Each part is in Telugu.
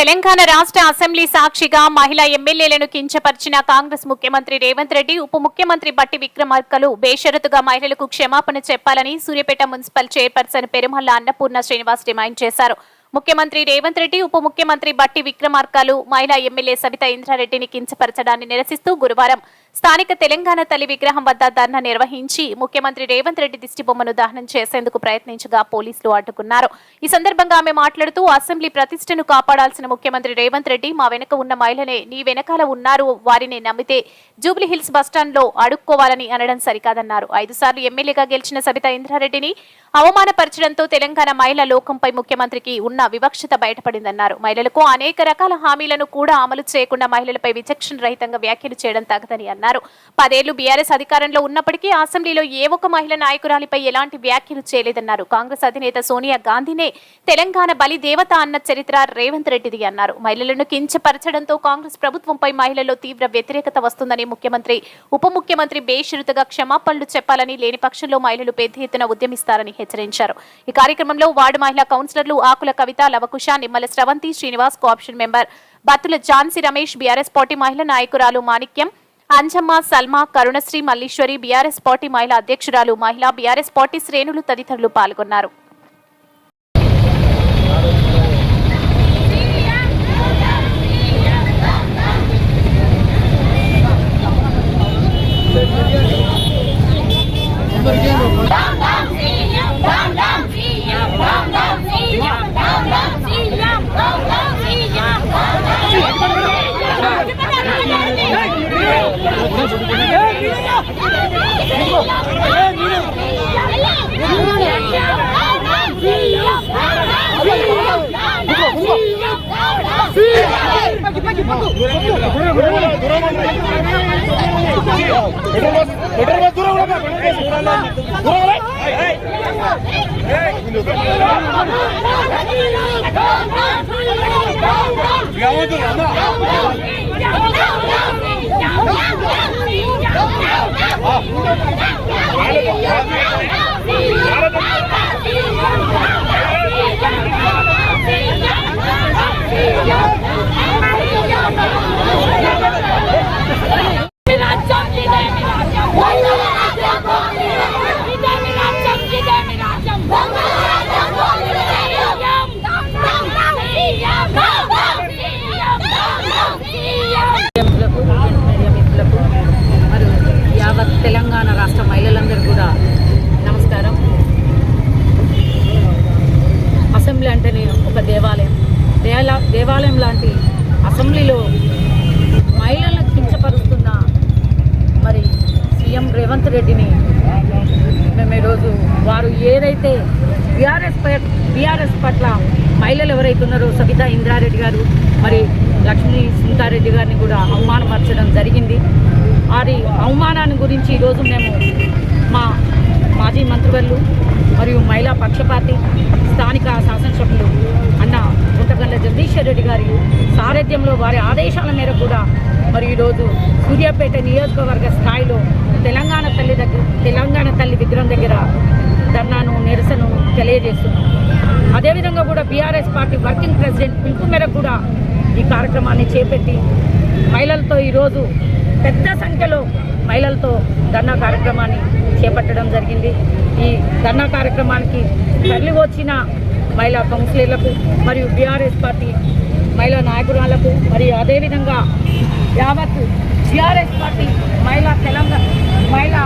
తెలంగాణ రాష్ట్ర అసెంబ్లీ సాక్షిగా మహిళా ఎమ్మెల్యేలను కించపరిచిన కాంగ్రెస్ ముఖ్యమంత్రి రేవంత్ రెడ్డి ఉప ముఖ్యమంత్రి బట్టి విక్రమార్కలు బేషరతుగా మహిళలకు క్షమాపణ చెప్పాలని Suryapet municipal chairperson Perumalla Annapurna Srinivas demand చేశారు. ముఖ్యమంత్రి రేవంత్ రెడ్డి ఉప ముఖ్యమంత్రి బట్టి విక్రమార్కలు మహిళా ఎమ్మెల్యే సబితా ఇంద్రారెడ్డిని కించపరచడాన్ని నిరసిస్తూ గురువారం స్థానిక తెలంగాణ తల్లి విగ్రహం వద్ద ధర్నా నిర్వహించి ముఖ్యమంత్రి రేవంత్ రెడ్డి దిష్టిబొమ్మను దహనం చేసేందుకు ప్రయత్నించగా పోలీసులు అడ్డుకున్నారు. ఈ సందర్భంగా ఆమె మాట్లాడుతూ అసెంబ్లీ ప్రతిష్టను కాపాడాల్సిన ముఖ్యమంత్రి రేవంత్ రెడ్డి మా వెనుక ఉన్న మహిళనే నీ వెనకాల ఉన్నారు వారిని నమ్మితే జూబ్లీ హిల్స్ బస్టాండ్లో అడుక్కోవాలని అనడం సరికాదన్నారు. ఐదు సార్లు ఎమ్మెల్యేగా గెలిచిన సబితా ఇంద్రారెడ్డిని అవమానపరచడంతో తెలంగాణ మహిళా లోకంపై ముఖ్యమంత్రికి ఉన్న వివక్షత బయటపడిందన్నారు. మహిళలకు అనేక రకాల హామీలను కూడా అమలు చేయకుండా మహిళలపై విచక్షణ రహితంగా వ్యాఖ్యలు చేయడం తగదని అన్నారు. పదేళ్ళు బీఆర్ఎస్ అధికారంలో ఉన్నప్పటికీ అసెంబ్లీలో ఏ ఒక్క మహిళ నాయకురాలిపై ఎలాంటి వ్యాఖ్యలు చేయలేదన్నారు. కాంగ్రెస్ అధినేత సోనియా గాంధీనే తెలంగాణ బలి దేవత అన్న చరిత్ర రేవంత్ రెడ్డిది అన్నారు. మహిళలను కించపరచడంతో కాంగ్రెస్ ప్రభుత్వంపై మహిళల్లో తీవ్ర వ్యతిరేకత వస్తుందని ముఖ్యమంత్రి ఉప ముఖ్యమంత్రి బేషరతుగా క్షమాపణలు చెప్పాలని లేని పక్షంలో మహిళలు పెద్ద ఎత్తున ఉద్యమిస్తారని హెచ్చరించారు. ఈ కార్యక్రమంలో వార్డు మహిళా కౌన్సిలర్లు Akula Kavi Kavitha Lavakusha Nimmala Sravanthi Srinivas cooption member Battula Jhansi Ramesh BRS party మహిళా నాయకురాలు మాణిక్యం. అంజమ్మ సల్మా కరుణశ్రీ మల్లీశ్వరి బీఆర్ఎస్ పార్టీ మహిళా అధ్యక్షురాలు మహిళా. బీఆర్ఎస్ పార్టీ శ్రేణులు తదితరులు పాల్గొన్నారు. దూరం 你有，你有。బీఆర్ఎస్ పట్ల మహిళలు ఎవరైతే ఉన్నారో సబితా ఇంద్రారెడ్డి గారు మరి లక్ష్మీ సుంతారెడ్డి గారిని కూడా అవమానపరచడం జరిగింది. వారి అవమానాన్ని గురించి ఈరోజు మేము మా మాజీ మంత్రివర్లు మరియు మహిళా పక్షపాతి స్థానిక శాసనసభ్యులు అన్న గుంటగల్ల జగదీశ్వర్ రెడ్డి గారి సారథ్యంలో వారి ఆదేశాల మేరకు కూడా మరి ఈరోజు సూర్యాపేట నియోజకవర్గ స్థాయిలో తెలంగాణ తల్లి దగ్గర తెలంగాణ తల్లి విగ్రహం కాంగ్రెస్ పార్టీ వర్కింగ్ ప్రెసిడెంట్ పిలుపు మేరకు కూడా ఈ కార్యక్రమాన్ని చేపట్టి మహిళలతో ఈరోజు పెద్ద సంఖ్యలో మహిళలతో ధర్నా కార్యక్రమాన్ని చేపట్టడం జరిగింది. ఈ ధర్నా కార్యక్రమానికి తరలి వచ్చిన మహిళా కౌన్సిలర్లకు మరియు బీఆర్ఎస్ పార్టీ మహిళా నాయకురాలకు మరియు అదేవిధంగా యావత్ బీఆర్ఎస్ పార్టీ మహిళా తెలంగాణ మహిళా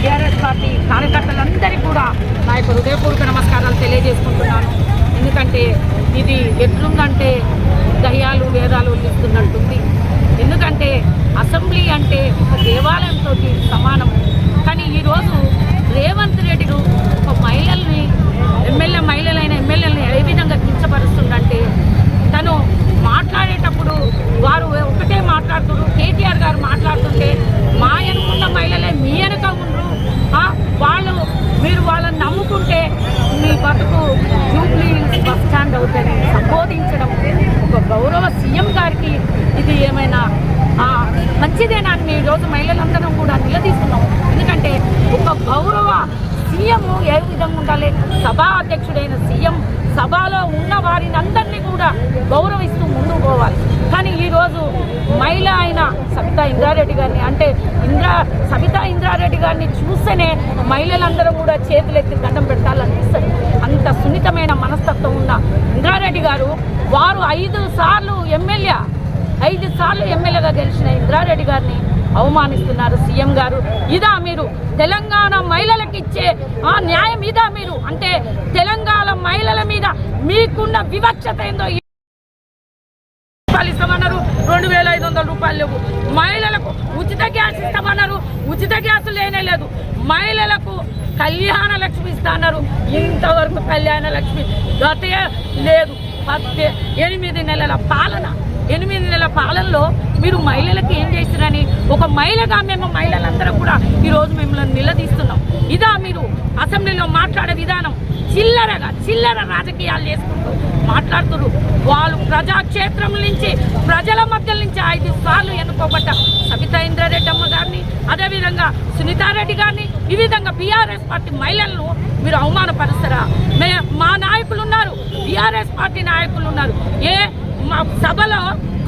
బీఆర్ఎస్ పార్టీ కార్యకర్తలందరికీ కూడా నా యొక్క హృదయపూర్వక నమస్కారాలు తెలియజేసుకుంటున్నాను. ఎందుకంటే ఇది ఎట్లుందంటే దయ్యాలు వేదాలు ఇస్తున్నట్టుంది ఎందుకంటే అసెంబ్లీ అంటే ఒక దేవాలయంతో సమానం కానీ ఈరోజు రేవంత్ రెడ్డి ఒక మహిళల్ని ఎమ్మెల్యే మహిళలైన ఎమ్మెల్యేలని ఏ విధంగా కించపరుస్తుందంటే తను మాట్లాడేటప్పుడు వారు ఒకటే మాట్లాడుతున్నారు కేటీఆర్ గారు మాట్లాడుతుంటే మా వెనుకున్న మహిళలే మీ వెనక ఉండరు ఆ, వాళ్ళు మీరు వాళ్ళని నమ్ముకుంటే మీ బతుకు జూబ్లీ బస్ స్టాండ్ అవుతుంది సంబోధించడం ఒక గౌరవ సీఎం గారికి ఇది ఏమైనా ఆ, మంచిదేనా అని ఈ రోజు మహిళలందరం కూడా నిలదీస్తున్నాం ఎందుకంటే ఒక గౌరవ సీఎం ఏ విధంగా ఉండాలి? సభా అధ్యక్షుడైన సీఎం సభలో ఉన్న వారిని అందరినీ కూడా గౌరవిస్తూ ముందుకు పోవాలి. కానీ ఈరోజు మహిళ అయిన సబితా ఇంద్రారెడ్డి గారిని అంటే ఇంద్రా సబితా ఇంద్రారెడ్డి గారిని చూస్తేనే మహిళలందరూ కూడా చేతులెత్తి దండం పెట్టాలనిపిస్తుంది అంత సున్నితమైన మనస్తత్వం ఉన్న ఇంద్రారెడ్డి గారు వారు ఐదు సార్లు ఎమ్మెల్యే ఐదు సార్లు ఎమ్మెల్యేగా గెలిచిన ఇంద్రారెడ్డి గారిని అవమానిస్తున్నారు సీఎం గారు. ఇదా మీరు తెలంగాణ మహిళలకు ఇచ్చే ఆ న్యాయం ఇదా మీరు? అంటే తెలంగాణ మహిళల మీద మీకున్న వివక్షత ఏందో రూపాయలు ఇస్తామన్నారు. రెండు వేల ఐదు వందల రూపాయలు లేవు. మహిళలకు ఉచిత గ్యాస్ ఇస్తామన్నారు. ఉచిత గ్యాస్ లేనే లేదు. మహిళలకు కళ్యాణ లక్ష్మి ఇస్తాన్నారు. ఇంతవరకు కళ్యాణ లక్ష్మి గతే లేదు. పద్దె ఎనిమిది నెలల పాలన ఎనిమిది నెలల పాలనలో మీరు మహిళలకు ఏం చేసిరని ఒక మహిళగా మేము మహిళలందరం కూడా ఈరోజు మిమ్మల్ని నిలదీస్తున్నాం. ఇదా మీరు అసెంబ్లీలో మాట్లాడే విధానం. చిల్లరగా చిల్లర రాజకీయాలు చేసుకుంటూ మాట్లాడుతున్నారు. వాళ్ళు ప్రజాక్షేత్రం నుంచి ప్రజల మధ్య నుంచి ఐదు సార్లు ఎన్నుకోబడ్డ సబితా ఇంద్రారెడ్డి అమ్మ గారిని అదేవిధంగా సునీతారెడ్డి గారిని ఈ విధంగా బీఆర్ఎస్ పార్టీ మహిళలను మీరు అవమానపరుస్తారా? మే మా నాయకులు ఉన్నారు బీఆర్ఎస్ పార్టీ నాయకులు ఉన్నారు. ఏ మా సభలో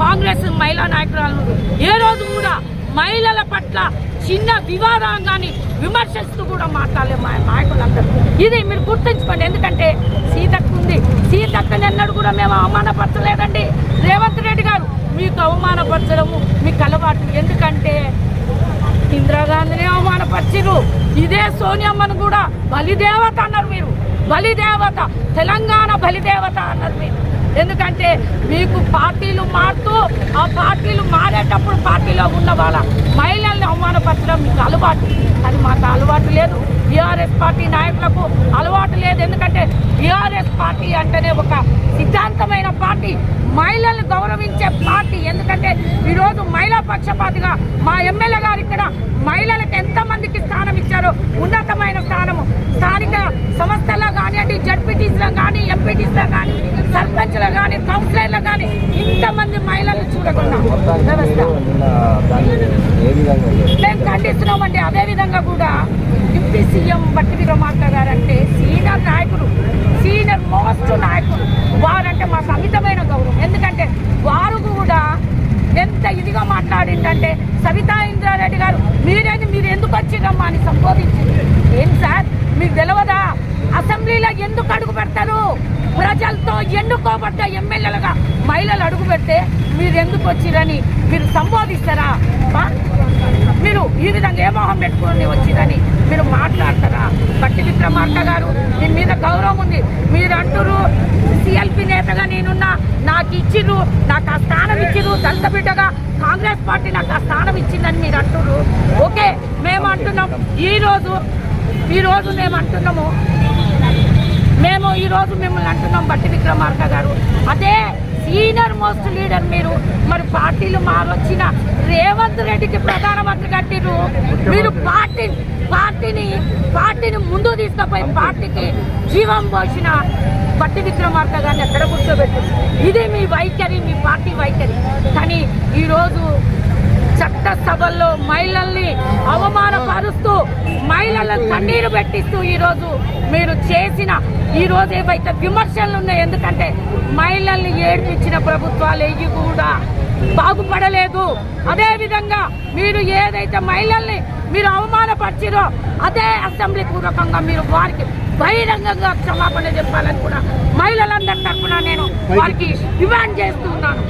కాంగ్రెస్ మహిళా నాయకురాలు. ఏ రోజు కూడా మహిళల పట్ల చిన్న వివాదాంగాన్ని విమర్శిస్తూ కూడా మాట్లాడలేదు మా నాయకులందరూ. ఇది మీరు గుర్తుంచుకోండి. ఎందుకంటే సీతక్క ఉంది. సీతక్కని ఎన్నడూ కూడా మేము అవమానపరచలేదండి. రేవంత్ రెడ్డి గారు మీకు అవమానపరచడము మీకు అలవాటు. ఎందుకంటే ఇందిరాగాంధీని అవమానపరిచిరు ఇదే సోనియమ్మను కూడా బలిదేవత అన్నారు మీరు. బలిదేవత తెలంగాణ బలిదేవత అన్నారు మీరు. ఎందుకంటే మీకు పార్టీలు మారుతూ ఆ పార్టీలు మారేటప్పుడు పార్టీలో ఉన్న వాళ్ళ మహిళల్ని అవమానపరచడం మీకు అలవాటు. అది మాకు అలవాటు లేదు. బీఆర్ఎస్ పార్టీ నాయకులకు అలవాటు లేదు. ఎందుకంటే బీఆర్ఎస్ పార్టీ అంటేనే ఒక సిద్ధాంతమైన పార్టీ. మహిళల్ని గౌరవించే పార్టీ. ఎందుకంటే ఈరోజు మహిళా పక్షపాతిగా మా ఎమ్మెల్యే గారు ఇక్కడ మహిళలకు ఎంతమందికి స్థానం ఇచ్చారో ఉన్నత కానీ జడ్పీటీసీలో కానీ ఎంపీటీసీలో కానీ సర్పంచ్లో కానీ కౌన్సిలర్లో కానీ ఇంతమంది మహిళలు చూడకుండా. వ్యవస్థ. మేము ఖండిస్తున్నామండి. అదే విధంగా కూడా డిప్యూటీ సీఎం బట్టి విక్రమార్క గారు అంటే సీనియర్ నాయకులు సీనియర్ మోస్ట్ నాయకులు. వారంటే మాకు అమితమైన గౌరవం. ఎందుకంటే వారు కూడా ఎంత ఇదిగా మాట్లాడిందంటే సవితా ఇంద్రారెడ్డి గారు మీరేది మీరు ఎందుకు వచ్చిరమ్మా అని సంబోధించింది. ఏం సార్ మీకు తెలియదా అసెంబ్లీలో ఎందుకు అడుగు పెడతారు? ప్రజలతో ఎన్నుకోబడ్డ ఎమ్మెల్యేలుగా మహిళలు అడుగు పెడితే మీరు ఎందుకు వచ్చిరని మీరు సంబోధిస్తారా? మీరు ఈ విధంగా ఏ మొహం పెట్టుకుని వచ్చిరని మీరు మాట్లాడతారా? బట్టి విక్రమార్క గారు మీ మీద గౌరవం ఉంది. మీరు అంటురు సిఎల్పి నేతగా నేనున్నా నాకు ఇచ్చిర్రు నాకు ఆ స్థానం ఇచ్చిర్రు దళిత బిడ్డగా కాంగ్రెస్ పార్టీ నాకు ఆ స్థానం ఇచ్చిందని మీరు అంటున్నారు ఓకే మేము అంటున్నాం ఈరోజు ఈరోజు ఈ రోజు మేము అంటున్నాము మేము ఈరోజు మిమ్మల్ని అంటున్నాం బట్టి విక్రమార్క గారు. అదే సీనియర్ మోస్ట్ లీడర్ మీరు. మరి పార్టీలు మారొచ్చిన రేవంత్ రెడ్డికి ప్రధానమంత్రి కట్టిరు మీరు పార్టీ పార్టీని పార్టీని ముందు తీసుకుపోయి పార్టీకి జీవం పోసిన బట్టి విక్రమార్క గారిని ఎక్కడ కూర్చోబెట్టారు ఇది మీ వైఖరి మీ పార్టీ వైఖరి. కానీ ఈరోజు చట్టసభల్లో మహిళల్ని అవమానపరుస్తూ మహిళలను కన్నీరు పెట్టిస్తూ ఈరోజు మీరు చేసిన ఈరోజు ఏవైతే విమర్శలు ఉన్నాయి ఎందుకంటే మహిళల్ని ఏడిపించిన ప్రభుత్వాలు ఇవి కూడా బాగుపడలేదు. అదేవిధంగా మీరు ఏదైతే మహిళల్ని మీరు అవమానపరిచిరో అదే అసెంబ్లీ పూర్వకంగా మీరు వారికి బహిరంగంగా క్షమాపణ చెప్పాలని కూడా మహిళలందరి తరఫున నేను వారికి డిమాండ్ చేస్తున్నాను.